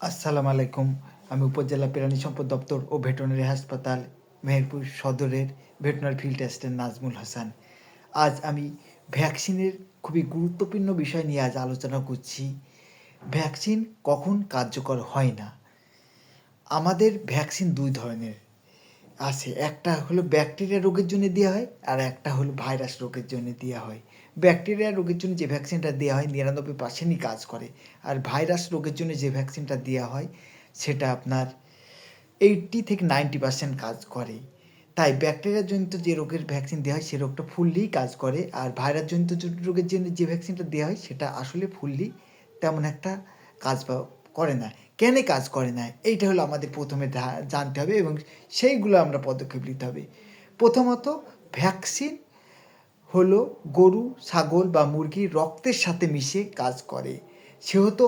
আসসালামু আলাইকুম। আমি উপজেলা প্রাণী সম্পদ দপ্তর ও ভেটেরিনারি হাসপাতাল মেহেরপুর সদরের veterinary field assistant Nazmul Hasan. আজ আমি ভ্যাকসিনের খুবই গুরুত্বপূর্ণ বিষয় নিয়ে আজ আলোচনা করছি। ভ্যাকসিন কখন কার্যকর হয় না? আমাদের ভ্যাকসিন দুই ধরনের। আছে। একটা হলো ব্যাকটেরিয়া রোগের জন্য দেওয়া হয় আর একটা হলো ভাইরাস রোগের জন্য দেওয়া হয়। ব্যাকটেরিয়া রোগের জন্য যে ভ্যাকসিনটা দেওয়া হয় নিরানব্বই পার্সেন্টই কাজ করে। আর ভাইরাস রোগের জন্য যে ভ্যাকসিনটা দেওয়া হয় সেটা আপনার এইটটি থেকে নাইনটি পার্সেন্ট কাজ করে। তাই ব্যাকটেরিয়া জনিত যে রোগের ভ্যাকসিন দেওয়া হয় সে রোগটা ফুললি কাজ করে। আর ভাইরাস জনিত রোগের জন্য যে ভ্যাকসিনটা দেওয়া হয় সেটা আসলে ফুললি তেমন একটা কাজ করে না। কেন কাজ করে না এইটা হলো আমাদের প্রথমে জানতে হবে এবং সেইগুলো আমরা পদক্ষেপ নিতে হবে। প্রথমত ভ্যাকসিন হলো গরু, ছাগল বা মুরগি রক্তের সাথে মিশে কাজ করে। সেহেতু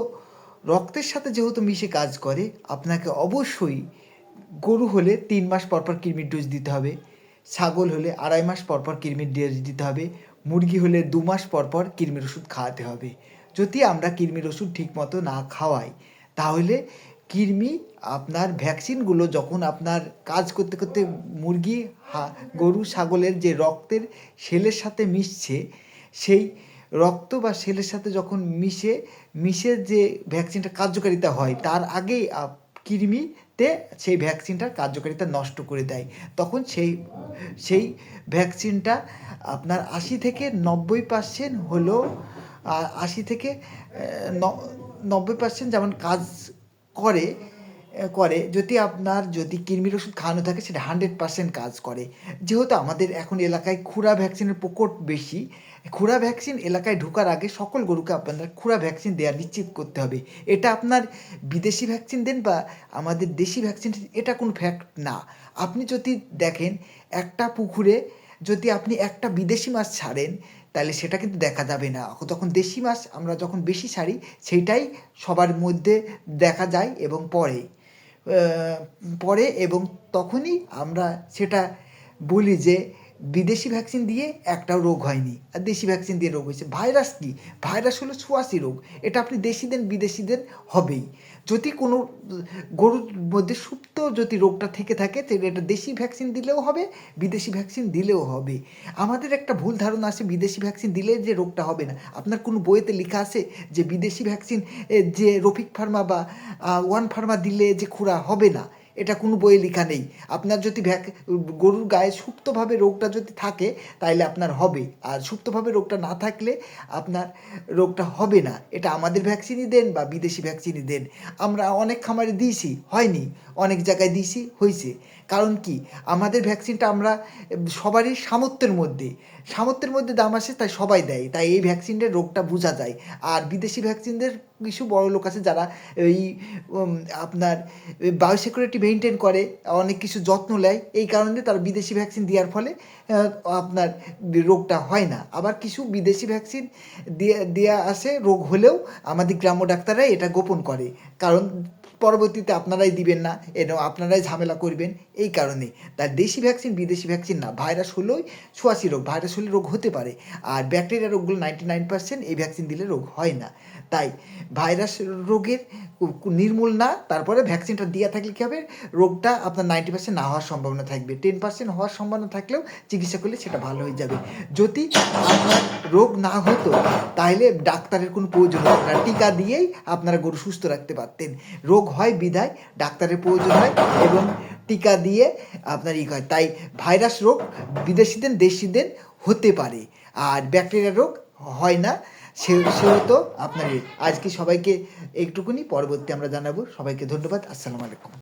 রক্তের সাথে যেহেতু মিশে কাজ করে, আপনাকে অবশ্যই গরু হলে তিন মাস পর পর কৃমির ডোজ দিতে হবে। ছাগল হলে আড়াই মাস পর পর কৃমির ডোজ দিতে হবে। মুরগি হলে দু মাস পর পর কৃমির ওষুধ খাওয়াতে হবে। যদি আমরা কৃমির ওষুধ ঠিকমতো না খাওয়াই তাহলে কৃমি আপনার ভ্যাকসিনগুলো যখন আপনার কাজ করতে করতে মুরগি, হা- গরু, ছাগলের যে রক্তের সেলের সাথে মিশছে, সেই রক্ত বা সেলের সাথে যখন মিশে মিশে যে ভ্যাকসিনটা কার্যকারিতা হয়, তার আগেই কৃমিতে সেই ভ্যাকসিনটার কার্যকারিতা নষ্ট করে দেয়। তখন সেই সেই ভ্যাকসিনটা আপনার আশি থেকে নব্বই পার্সেন্ট হলো আশি থেকে ন- নব্বই পার্সেন্ট যেমন কাজ করে করে, যদি আপনার যদি কৃমির ওষুধ খাওয়ানো থাকে, সেটা হান্ড্রেড পার্সেন্ট কাজ করে। যেহেতু আমাদের এখন এলাকায় খুরা ভ্যাকসিনের প্রকট বেশি, খুরা ভ্যাকসিন এলাকায় ঢোকার আগে সকল গরুকে আপনার খুরা ভ্যাকসিন দেওয়া নিশ্চিত করতে হবে। এটা আপনার বিদেশি ভ্যাকসিন দেন বা আমাদের দেশি ভ্যাকসিন এটা কোনো ফ্যাক্ট না। আপনি যদি দেখেন একটা পুকুরে যদি আপনি একটা বিদেশি মাছ ছাড়েন, তাহলে সেটা কিন্তু দেখা যাবে না। তখন দেশি মাছ আমরা যখন বেশি ছাড়ি সেইটাই সবার মধ্যে দেখা যায় এবং পরে পরে এবং তখনই আমরা সেটা বলি যে বিদেশি ভ্যাকসিন দিয়ে একটাও রোগ হয়নি। আর দেশি ভ্যাকসিন দিয়ে রোগ হয়েছে। ভাইরাস কি? ভাইরাস হলো ছোঁয়াশি রোগ। এটা আপনি দেশি দেন বিদেশি দেন হবেই। যদি কোনো গরুর মধ্যে সুপ্ত যদি রোগটা থেকে থাকে, তাহলে এটা দেশি ভ্যাকসিন দিলেও হবে, বিদেশি ভ্যাকসিন দিলেও হবে। আমাদের একটা ভুল ধারণা আছে, বিদেশি ভ্যাকসিন দিলে যে রোগটা হবে না। আপনার কোনো বইতে লেখা আছে যে বিদেশি ভ্যাকসিন যে রফিক ফার্মা বা ওয়ান ফার্মা দিলে যে খুরা হবে না। এটা কোনো বইয়ে লেখা নেই। আপনার যদি ভ্যাক, গরুর গায়ে সুপ্তভাবে রোগটা যদি থাকে তাহলে আপনার হবে। আর সুপ্তভাবে রোগটা না থাকলে আপনার রোগটা হবে না। এটা আমাদের ভ্যাকসিনই দেন বা বিদেশি ভ্যাকসিনই দেন। আমরা অনেক খামারে দিয়েছি, হয়নি। অনেক জায়গায় দিয়েছি, হয়েছে। কারণ কি? আমাদের ভ্যাকসিনটা আমরা সবারই সামর্থ্যের মধ্যে। সামর্থ্যের মধ্যে দাম আসে, তাই সবাই দেয়। তাই এই ভ্যাকসিনের রোগটা বোঝা যায়। আর বিদেশি ভ্যাকসিনদের কিছু বড় লোক আছে যারা এই আপনার বায়োসিকিউরিটি মেনটেন করে, অনেক কিছু যত্ন নেয়, এই কারণে তারা বিদেশি ভ্যাকসিন দেওয়ার ফলে আপনার রোগটা হয় না। আবার কিছু বিদেশি ভ্যাকসিন দিয়ে দেওয়া আসে রোগ হলেও আমাদের গ্রাম্য ডাক্তাররা এটা গোপন করে। কারণ পরবর্তীতে আপনারাই দিবেন না এর আপনারাই ঝামেলা করবেন, এই কারণে। তার দেশি ভ্যাকসিন বিদেশি ভ্যাকসিন না ভাইরাস হলেই ছোঁয়াশি রোগ ভাইরাস হলে রোগ হতে পারে। আর ব্যাকটেরিয়া রোগগুলো নাইনটি নাইন পার্সেন্ট এই ভ্যাকসিন দিলে রোগ হয় না। তাই ভাইরাস রোগের নির্মূল না, তারপরে ভ্যাকসিনটা দেওয়া থাকলে কী হবে? রোগটা আপনার নাইনটি পার্সেন্ট না হওয়ার সম্ভাবনা থাকবে। টেন পার্সেন্ট হওয়ার সম্ভাবনা থাকলেও চিকিৎসা করলে সেটা ভালো হয়ে যাবে। যদি আপনার রোগ না হতো, তাহলে ডাক্তারের কোনো প্রয়োজন হতো না। টিকা দিয়েই আপনারা গরু সুস্থ রাখতে পারতেন। রোগ হয় বিধায় ডাক্তারের প্রয়োজন হয় এবং টিকা দিয়ে আপনার ই হয়। তাই ভাইরাস রোগ বিদেশিদের, দেশিদের হতে পারে। আর ব্যাকটেরিয়া রোগ হয় না। সে সেও তো আপনারই আজকে সবাইকে একটুকুনি পরবর্তী আমরা জানাব। সবাইকে ধন্যবাদ। আসসালামু আলাইকুম।